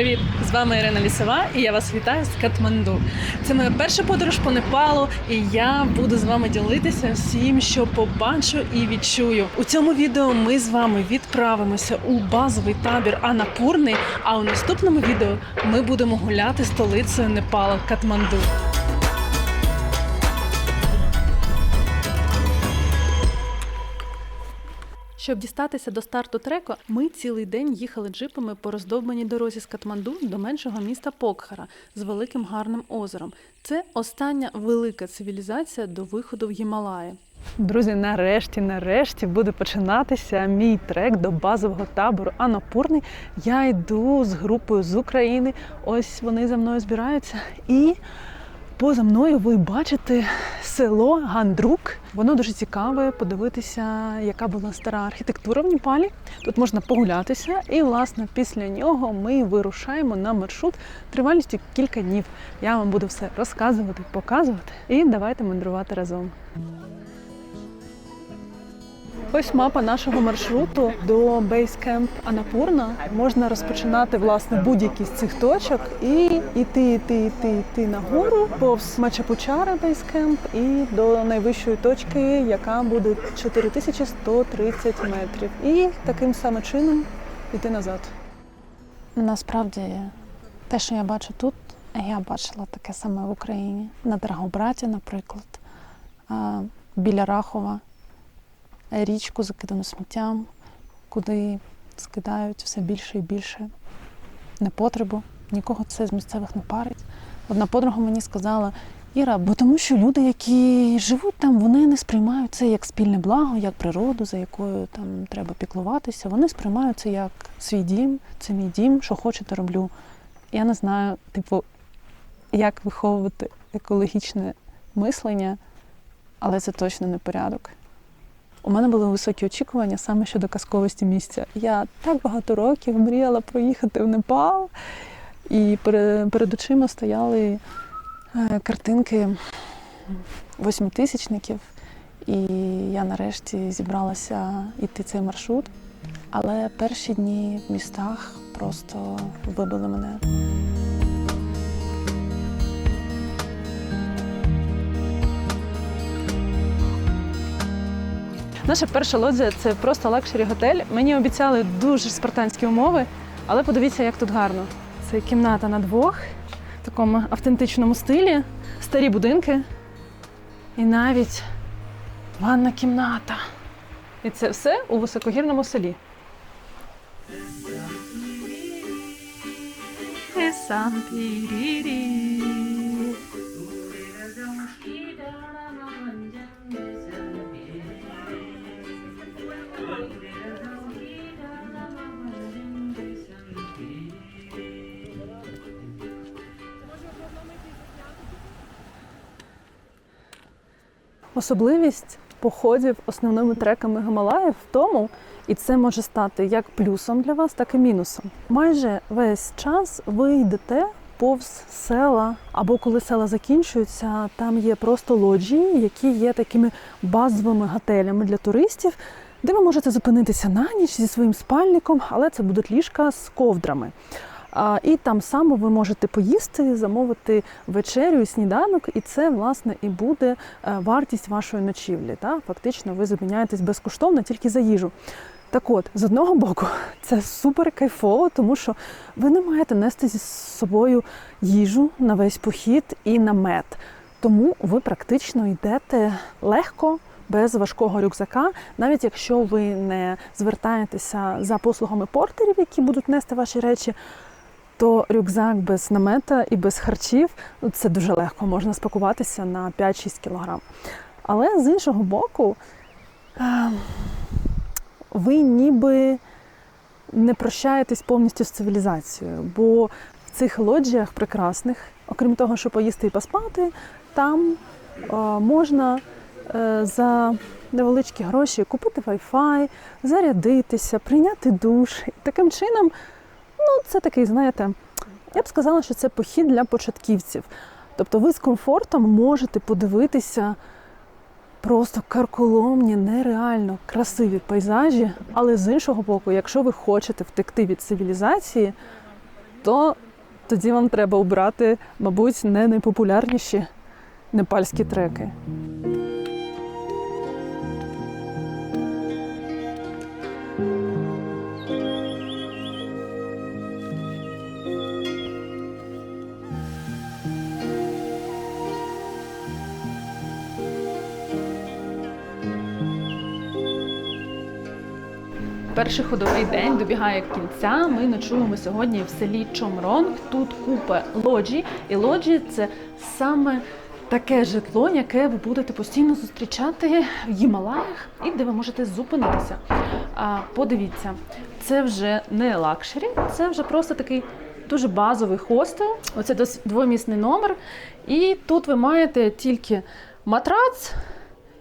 Привіт! З вами Ірина Лісова і я вас вітаю з Катманду. Це моя перша подорож по Непалу, і я буду з вами ділитися всім, що побачу і відчую. У цьому відео ми з вами відправимося у базовий табір Анапурний. А у наступному відео ми будемо гуляти столицею Непала Катманду. Щоб дістатися до старту треку, ми цілий день їхали джипами по роздовбаній дорозі з Катманду до меншого міста Покхара з великим гарним озером. Це остання велика цивілізація до виходу в Гімалаї. Друзі, нарешті, нарешті буде починатися мій трек до базового табору Анапурний. Я йду з групою з України. Ось вони за мною збираються. І поза мною ви бачите село Гандрук. Воно дуже цікаве подивитися, яка була стара архітектура в Непалі. Тут можна погулятися, і власне після нього ми вирушаємо на маршрут тривалістю кілька днів. Я вам буду все розказувати, показувати, і давайте мандрувати разом. Ось мапа нашого маршруту до бейскемп Анапурна. Можна розпочинати власне будь-які з цих точок і йти, йти, йти, йти нагору повз Мачапучара бейскемп і до найвищої точки, яка буде 4130 метрів. І таким самим чином йти назад. Насправді, те, що я бачу тут, я бачила таке саме в Україні. На Драгобраті, наприклад, біля Рахова, річку закидану сміттям, куди скидають все більше і більше непотребу. Нікого це з місцевих не парить. Одна подруга мені сказала, Іра, бо тому що люди, які живуть там, вони не сприймають це як спільне благо, як природу, за якою там треба піклуватися. Вони сприймають це як свій дім, це мій дім, що хочу, то роблю. Я не знаю, типу, як виховувати екологічне мислення, але це точно не порядок. У мене були високі очікування саме щодо казковості місця. Я так багато років мріяла проїхати в Непал, і пере- перед очима стояли е, картинки восьмитисячників. І я нарешті зібралася йти цей маршрут. Але перші дні в містах просто вибили мене. Наша перша лоджія це просто лакшері готель. Мені обіцяли дуже спартанські умови, але подивіться, як тут гарно. Це кімната на двох в такому автентичному стилі, старі будинки і навіть ванна кімната. І це все у високогірному селі. Особливість походів основними треками Гималаїв в тому, і це може стати як плюсом для вас, так і мінусом. Майже весь час ви йдете повз села, або коли села закінчуються, там є просто лоджії, які є такими базовими готелями для туристів, де ви можете зупинитися на ніч зі своїм спальником, але це будуть ліжка з ковдрами. І там само ви можете поїсти, замовити вечерю і сніданок, і це власне і буде е, вартість вашої ночівлі. Та? Фактично, ви зупиняєтесь безкоштовно тільки за їжу. Так от, з одного боку, це супер кайфово, тому що ви не маєте нести зі собою їжу на весь похід і намет. Тому ви практично йдете легко, без важкого рюкзака, навіть якщо ви не звертаєтеся за послугами портерів, які будуть нести ваші речі, то рюкзак без намета і без харчів ну, це дуже легко, можна спакуватися на 5-6 кілограм. Але з іншого боку, е, ви ніби не прощаєтесь повністю з цивілізацією, бо в цих лоджіях прекрасних, окрім того, що поїсти і поспати, там е, можна е, за невеличкі гроші купити Wi-Fi, зарядитися, прийняти душ. Таким чином, ну, це такий, знаєте, я б сказала, що це похід для початківців. Тобто ви з комфортом можете подивитися просто карколомні, нереально красиві пейзажі, але з іншого боку, якщо ви хочете втекти від цивілізації, то тоді вам треба обрати, мабуть, не найпопулярніші непальські треки. Перший ходовий день добігає кінця. Ми ночуємо сьогодні в селі Чомронг. Тут купа лоджі, і лоджі це саме таке житло, яке ви будете постійно зустрічати в Гімалаях і де ви можете зупинитися. А, подивіться, це вже не лакшері, це вже просто такий дуже базовий хостел. Оце двомісний номер. І тут ви маєте тільки матрац,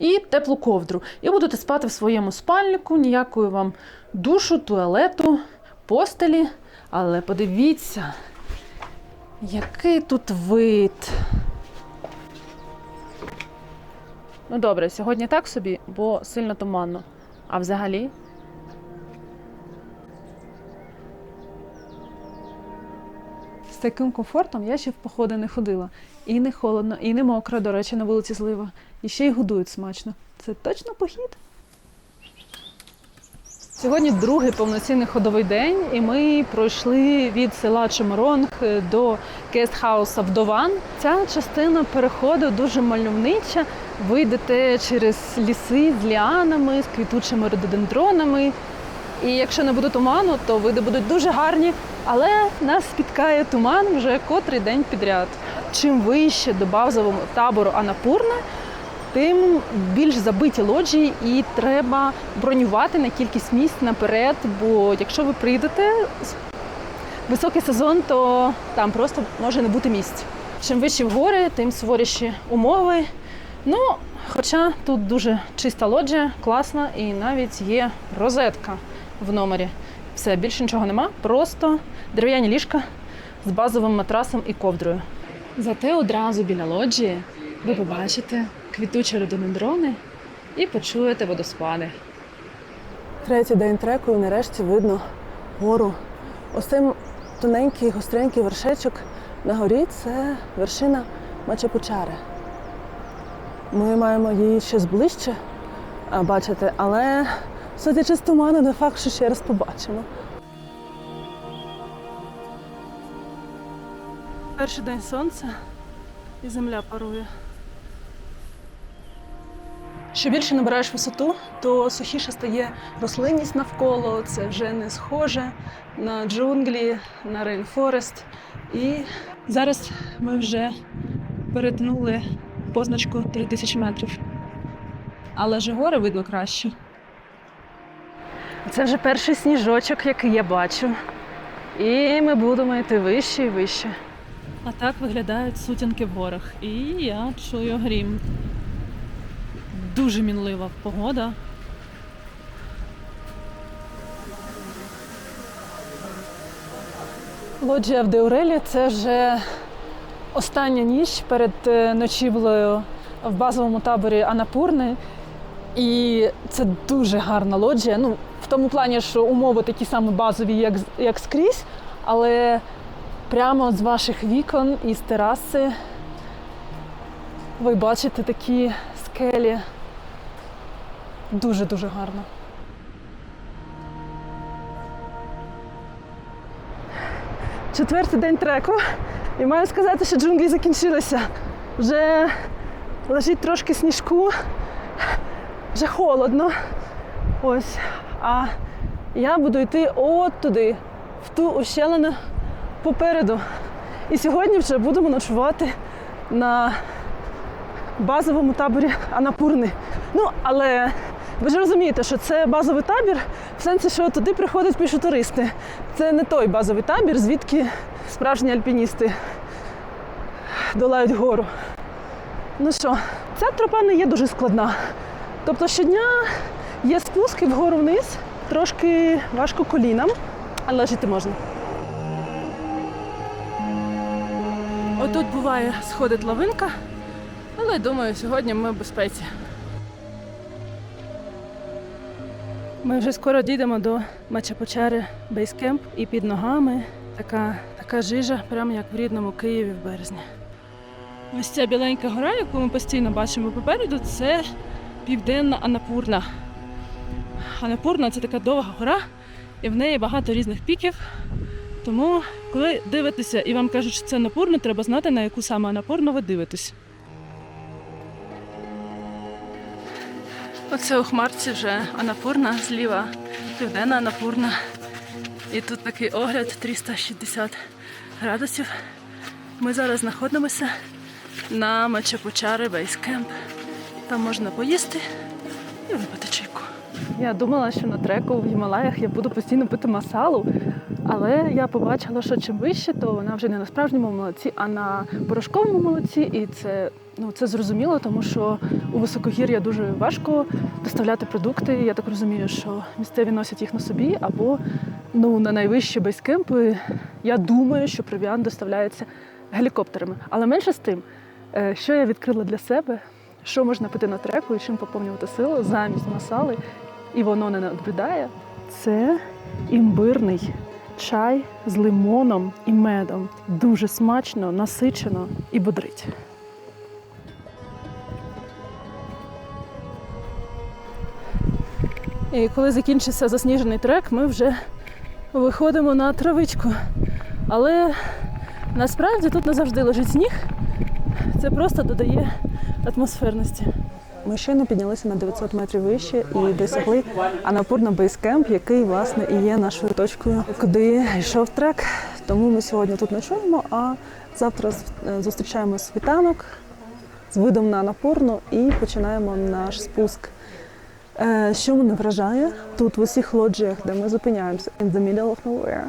і теплу ковдру. І будете спати в своєму спальнику, ніякої вам душу, туалету, постелі. Але подивіться, який тут вид. Ну добре, сьогодні так собі, бо сильно туманно. А взагалі. З таким комфортом я ще в походи не ходила. І не холодно, і не мокро, до речі, на вулиці злива. І ще й годують смачно. Це точно похід? Сьогодні другий повноцінний ходовий день, і ми пройшли від села Чеморонг до кестхауса Вдован. Ця частина переходу дуже мальовнича. Ви йдете через ліси з ліанами, з квітучими рододендронами. І якщо не буде туману, то види будуть дуже гарні. Але нас спіткає туман вже котрий день підряд. Чим вище до базового табору Анапурна, тим більш забиті лоджії і треба бронювати на кількість місць наперед. Бо якщо ви прийдете високий сезон, то там просто може не бути місць. Чим вищі в гори, тим суворіші умови. Ну, хоча тут дуже чиста лоджія, класна, і навіть є розетка в номері. Все, більше нічого нема, просто дерев'яні ліжка з базовим матрасом і ковдрою. Зате одразу біля лоджії ви побачите квітучі рододендрони і почуєте водоспади. Третій день треку і нарешті видно гору. Ось цей тоненький гостренький вершечок на горі це вершина Мачапучари. Ми маємо її ще зближче бачити, але судячи з туману, не факт, що ще раз побачимо. Перший день сонця і земля парує. Що більше набираєш висоту, то сухіше стає рослинність навколо. Це вже не схоже на джунглі, на рейнфорест. І зараз ми вже перетнули позначку 3000 метрів. Але ж гори видно краще. Це вже перший сніжочок, який я бачу. І ми будемо йти вище і вище. А так виглядають сутінки в горах. І я чую грім. Дуже мінлива погода. Лоджія в Деурелі це вже остання ніч перед е, ночівлею в базовому таборі Анапурни. І це дуже гарна лоджія. Ну, в тому плані, що умови такі самі базові, як, як скрізь, але прямо з ваших вікон і з тераси ви бачите такі скелі. Дуже-дуже гарно. Четвертий день треку. І маю сказати, що джунглі закінчилися. Вже лежить трошки сніжку, вже холодно. Ось. А я буду йти от туди, в ту ущелину попереду. І сьогодні вже будемо ночувати на базовому таборі Анапурни. Ну, але ви ж розумієте, що це базовий табір, в сенсі, що туди приходять більше туристи. Це не той базовий табір, звідки справжні альпіністи долають гору. Ну що, ця тропа не є дуже складна. Тобто щодня є спуски вгору вниз, трошки важко колінам, але жити можна. Отут буває сходить лавинка, але думаю, сьогодні ми в безпеці. Ми вже скоро дійдемо до Мачапучари Бейскемп і під ногами така Така жижа, прямо як в рідному Києві в березні. Ось ця біленька гора, яку ми постійно бачимо попереду, це південна Анапурна. Анапурна це така довга гора, і в неї багато різних піків. Тому, коли дивитеся і вам кажуть, що це Анапурна, треба знати, на яку саме Анапурну ви дивитесь. Оце у хмарці вже Анапурна зліва, південна Анапурна. І тут такий огляд 360 градусів. Ми зараз знаходимося на Мачапучари Бейскемп. Там можна поїсти і випити чайку. Я думала, що на треку в Гімалаях я буду постійно пити масалу, але я побачила, що чим вище, то вона вже не на справжньому молоці, а на порошковому молоці. І це, ну, це зрозуміло, тому що у високогір'я дуже важко доставляти продукти. Я так розумію, що місцеві носять їх на собі, або ну, на найвищі бейскемпи. Я думаю, що провіант доставляється гелікоптерами. Але менше з тим, е, що я відкрила для себе, що можна пити на треку і чим поповнювати силу замість масали, і воно не надбридає, це імбирний чай з лимоном і медом. Дуже смачно, насичено і бодрить. І коли закінчився засніжений трек, ми вже виходимо на травичку. Але насправді тут не завжди лежить сніг. Це просто додає атмосферності. Ми щойно піднялися на 900 метрів вище і досягли Анапурна Бейскемп, який власне і є нашою точкою, куди йшов трек. Тому ми сьогодні тут ночуємо, а завтра е, зустрічаємо світанок з видом на Анапурну і починаємо наш спуск. Е, Що мене вражає тут в усіх лоджіях, де ми зупиняємося, in the middle of nowhere,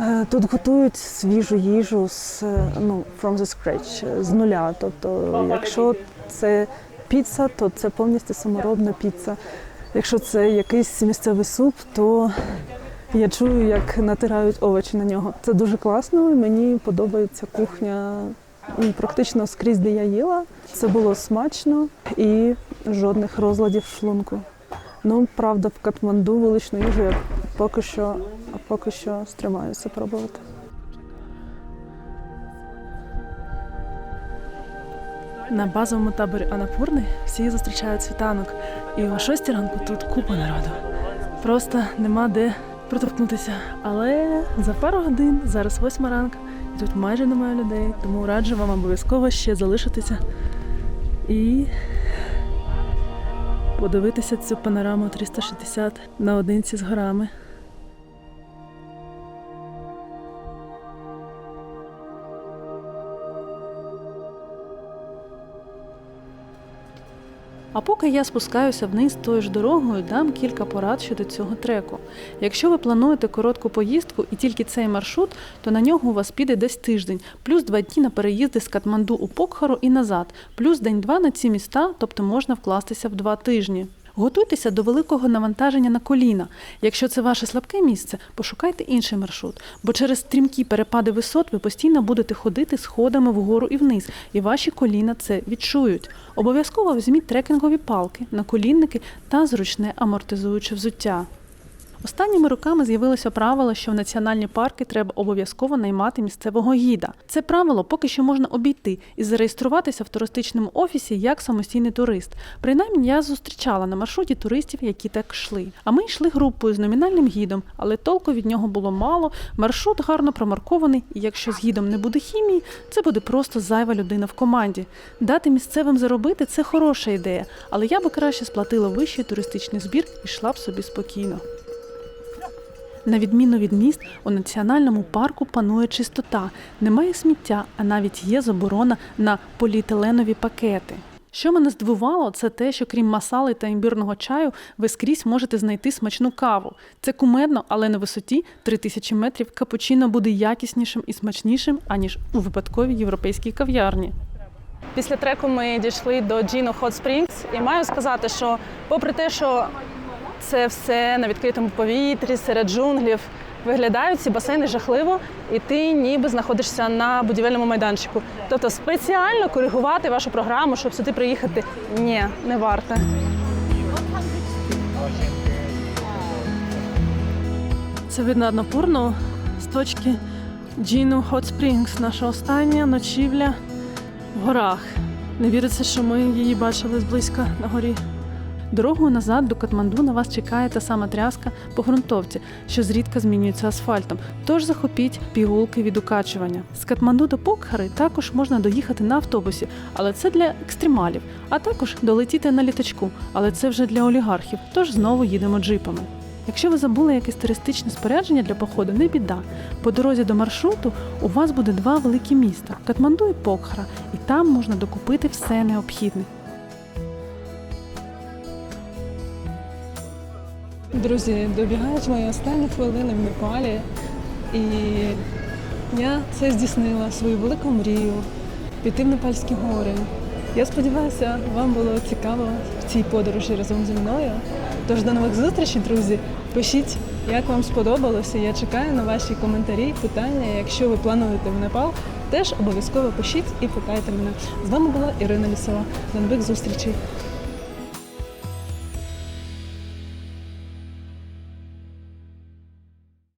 е, тут готують свіжу їжу з ну, from the scratch, з нуля. Тобто, якщо це піца, то це повністю саморобна піца. Якщо це якийсь місцевий суп, то я чую, як натирають овочі на нього. Це дуже класно. Мені подобається кухня ну, практично скрізь, де я їла. Це було смачно і жодних розладів шлунку. Ну, правда, в Катманду вуличну їжу я поки що, поки що стримаюся пробувати. На базовому таборі Анапурни всі зустрічають світанок. І о 6 ранку тут купа народу. Просто нема де протовкнутися. Але за пару годин, зараз 8 ранку, і тут майже немає людей, тому раджу вам обов'язково ще залишитися і подивитися цю панораму 360 наодинці з горами. А поки я спускаюся вниз тою ж дорогою, дам кілька порад щодо цього треку. Якщо ви плануєте коротку поїздку і тільки цей маршрут, то на нього у вас піде десь тиждень, плюс два дні на переїзди з Катманду у Покхару і назад, плюс день-два на ці міста, тобто можна вкластися в два тижні. Готуйтеся до великого навантаження на коліна. Якщо це ваше слабке місце, пошукайте інший маршрут, бо через стрімкі перепади висот ви постійно будете ходити сходами вгору і вниз, і ваші коліна це відчують. Обов'язково візьміть трекінгові палки, наколінники та зручне амортизуюче взуття. Останніми роками з'явилося правило, що в національні парки треба обов'язково наймати місцевого гіда. Це правило поки що можна обійти і зареєструватися в туристичному офісі як самостійний турист. Принаймні я зустрічала на маршруті туристів, які так йшли. А ми йшли групою з номінальним гідом, але толку від нього було мало. Маршрут гарно промаркований, і якщо з гідом не буде хімії, це буде просто зайва людина в команді. Дати місцевим заробити це хороша ідея, але я би краще сплатила вищий туристичний збір і йшла б собі спокійно. На відміну від міст, у національному парку панує чистота, немає сміття, а навіть є заборона на поліетиленові пакети. Що мене здивувало, це те, що крім масали та імбірного чаю, ви скрізь можете знайти смачну каву. Це кумедно, але на висоті 3000 метрів капучино буде якіснішим і смачнішим, аніж у випадковій європейській кав'ярні. Після треку ми дійшли до Gino Hot Springs і маю сказати, що попри те, що це все на відкритому повітрі, серед джунглів. Виглядають ці басейни жахливо, і ти ніби знаходишся на будівельному майданчику. Тобто спеціально коригувати вашу програму, щоб сюди приїхати, ні, не варто. Це видно Анапурну з точки Джіну Hot Springs, наша остання ночівля в горах. Не віриться, що ми її бачили зблизька на горі. Дорогою назад до Катманду на вас чекає та сама тряска по ґрунтовці, що зрідка змінюється асфальтом. Тож захопіть пігулки від укачування. З Катманду до Покхари також можна доїхати на автобусі, але це для екстремалів. А також долетіти на літачку, але це вже для олігархів. Тож знову їдемо джипами. Якщо ви забули якесь туристичне спорядження для походу, не біда. По дорозі до маршруту у вас буде два великі міста Катманду і Покхара, і там можна докупити все необхідне. Друзі, добігають мої останні хвилини в Непалі, і я це здійснила свою велику мрію піти в Непальські гори. Я сподіваюся, вам було цікаво в цій подорожі разом зі мною. Тож до нових зустрічей, друзі. Пишіть, як вам сподобалося. Я чекаю на ваші коментарі, питання. Якщо ви плануєте в Непал, теж обов'язково пишіть і питайте мене. З вами була Ірина Лісова. До нових зустрічей.